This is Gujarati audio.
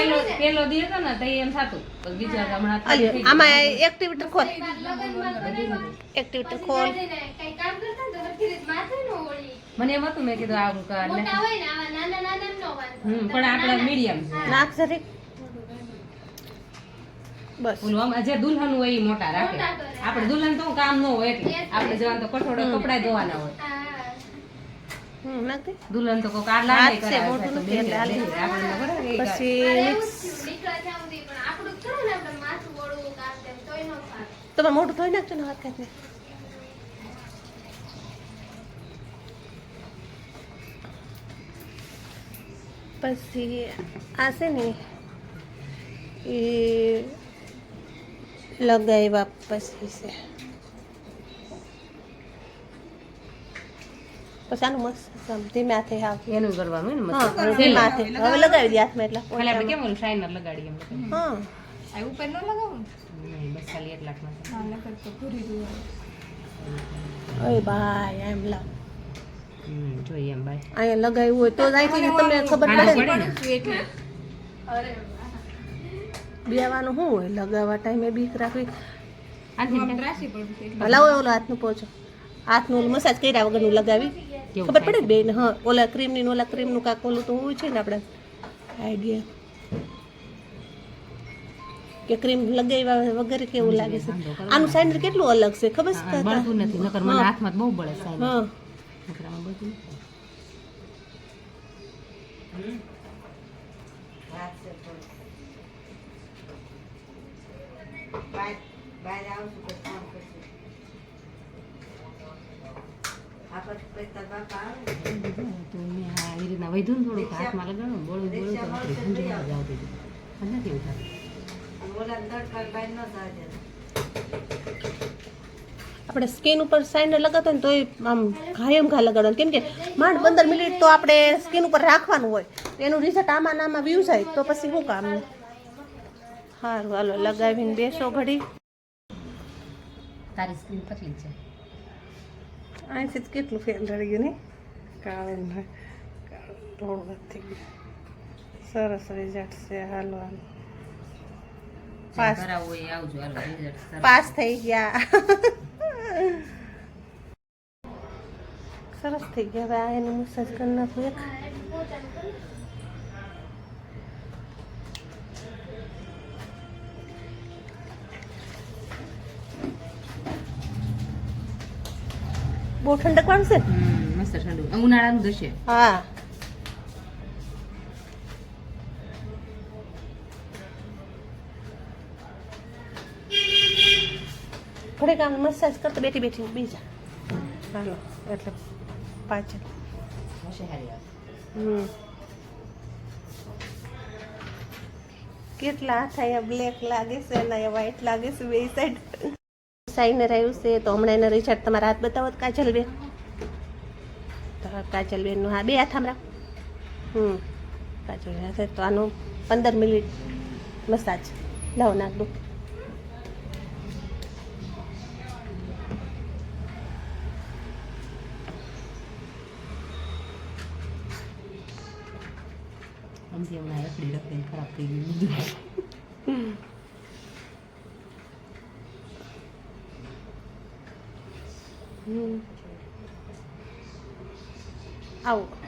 પેલો પેલો દી ને તો એમ થતું. બીજા હમણાં થઈ અલ્યો ગયું. આમાં એક્ટિવિટી ખોલ. લગ્નમાં ખોલ. કઈ કામ કરતા ને તો હરખી માથે ન ઓળી. મને એમ હતું મેં કીધું આવું કર મોટા હોય ને આવા નાના નાના નો હમ, પણ આપણે મીડિયમ નાક જરીક. બસ. ઓલું જે દુલ્હન હોય એ મોટા રાખે. આપણે દુલ્હન તો કામ ન હોય એટલે. આપણે જવાનું તો કપડા ધોવાના હોય. દુલ્હન તો કોક આ છે, મોટું નથી એટલે હાલે. પછી. તમારે મોઢું ધોઈ નાખજો ને હાથ કાઢને પછી આ છે ને એ લગાવ્યા પછી છે પછી આનું મસ્ત ધીમે હાથે આવ એનું કરવાનું ને મસ્ત. ધીમે હાથે હવે લગાવી દે હાથમાં એટલે. ખાલી આપણે કેમ શાઇનર લગાડીએ એમ હા. આ ઉપર ન લગાવું? નહીં, બસ ખાલી એટલાકમાં હા નકર તો પૂરી દઉં અરે ભાઈ એમ લાવ. જોઈએ એમ ભાઈ. અહીંયા લગાવ્યું હોય તો જાય તમને ખબર પડે. એટલે. બેવાનું શું હોય? લગાવવા ટાઈમે બીક રાખવી. હલાવો ઓલો હાથનું પોચો. હાથનું ઓલું મસાજ કર્યા વગરનું લગાવી. ખબર પડે બેન? હા ઓલા ક્રીમની ને ઓલા ક્રીમનું કાંક ઓલું તો હોય છે ને આપણે. આઈડિયા કે ક્રીમ લગાવ્યા વગર કેવું લાગે છે. આનું સાઇનર કેટલું અલગ છે ખબર છે? હા, બળતું નથી નકર મને હાથમાં બહુ બળે હા. થોડુંક હાથમાં લગાડું બોળું બોળું આપણે નથી એવું સ્કિન ઉપર સાઇનર લગાવતો ને તોય આમ ઘાયમ ઘા લગાડવાનું. કેમ કે માંડ પંદર મિનિટ તો આપણે સ્કિન ઉપર રાખવાનું હોય. તો એનું રિઝલ્ટ આમાં નામાં આમાં વ્યૂ જાય. તો પછી શું કામ? સારું હાલો લગાવીને બેસો ઘડી. તારી સ્કિન પતલી છે. અહીંથી જ કેટલું ફેલ રહી ગયું ને કાળું થોડું થઈ ગયું સરસ રિઝલ્ટ છે હાલો હાલો પાસ કરાવવું હોય એ આવજો હાલો result સરસ. પાસ થઈ ગયા સરસ થઈ ગયા હવે આ એનું મસાજ કરી નાખું એક બહુ ઠંડક વાળશે છે? મસ્ત ઠંડુ. ઉનાળાનું દશે. હા. ઘડીક આમ મસાજ કરતો બેઠી બેઠી બીજા. હાલો એટલે પાછળ. હમ. કેટલા હાથ અહીંયા બ્લેક લાગે છે અને અહીંયા વ્હાઈટ લાગે છે બે સાઈડ સાઈનર રહ્યું છે તો હમણાં એના રિઝલ્ટ તમારા હાથ બતાવો કાજલબેન. તો કાજલબેનનું હા બે હાથ હમણાં. હમ કાજલ હાથે તો આનું પંદર મિનિટ મસાજ. લાવો નાખ દો હમણાં રખડી રખડીને ખરાબ થઈ ગયું બધું. હમ આવો.